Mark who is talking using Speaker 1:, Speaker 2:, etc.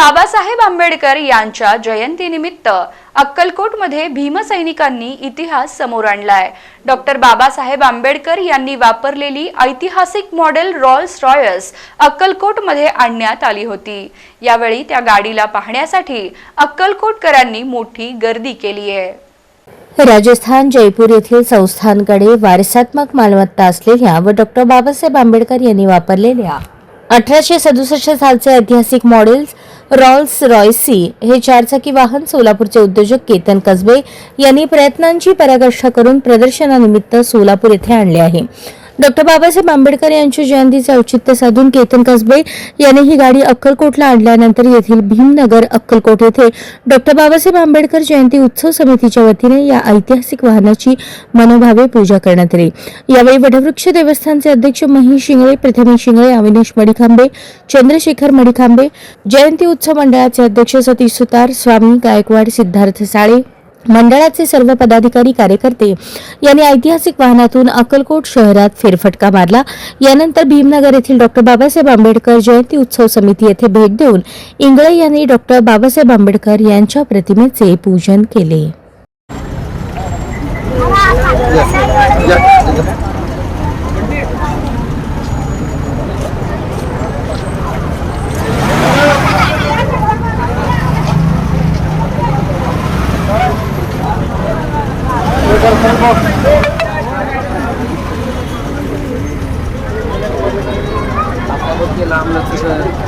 Speaker 1: बाबासाहेब आंबेडकर यांच्या जयंतीनिमित्त अक्कलकोटमध्ये भीमसैनिकांनी इतिहास समोर आणलाय. डॉक्टर बाबासाहेब आंबेडकर यांनी वापरलेली ऐतिहासिक मॉडेल रॉल्स रॉयस अक्कलकोटमध्ये आणण्यात आली होती. यावेळी त्या गाडीला पाहण्यासाठी अक्कलकोटकरांनी मोठी गर्दी केली आहे.
Speaker 2: राजस्थान जयपूर येथील संस्थांकडे वारसात्मक मालमत्ता असलेल्या व डॉक्टर बाबासाहेब आंबेडकर यांनी वापरलेल्या अठराशे सदुसष्ट सालचे ऐतिहासिक मॉडेल्स रॉल्स रॉयसी हे चारचाकी वाहन सोलापूरचे उद्योजक केतन कसबे यांनी प्रयत्नांची पराकाष्ठा करून प्रदर्शनानिमित्त सोलापूर येथे आणले आहे. डॉक्टर बाबासाहेब आंबेडकर यांच्या जयंतीचे औचित्य साधून केतन कसबे यांनी ही गाडी अक्कलकोटला आणल्यानंतर येथील भीमनगर अक्कलकोट येथे डॉक्टर बाबासाहेब आंबेडकर जयंती उत्सव समितीच्या वतीने या ऐतिहासिक वाहनाची मनोभावे पूजा करण्यात आली. यावेळी वटवृक्ष देवस्थानचे अध्यक्ष महेश शिंगळे प्रथमेश शिंगळे अविनाश मडिखांबे चंद्रशेखर मडिखांबे जयंती उत्सव मंडळाचे अध्यक्ष सतीश सुतार स्वामी गायकवाड सिद्धार्थ साळे मंडळाचे सर्व पदाधिकारी कार्यकर्ते यांनी ऐतिहासिक वाहनातून अक्कलकोट शहरात फेरफटका मारला. यानंतर भीमनगर येथील डॉक्टर बाबासाहेब आंबेडकर जयंती उत्सव समिती येथे भेट देऊन इंगळे यांनी डॉक्टर बाबासाहेब आंबेडकर यांच्या प्रतिमेचे पूजन केले. আপনাদের নাম হচ্ছে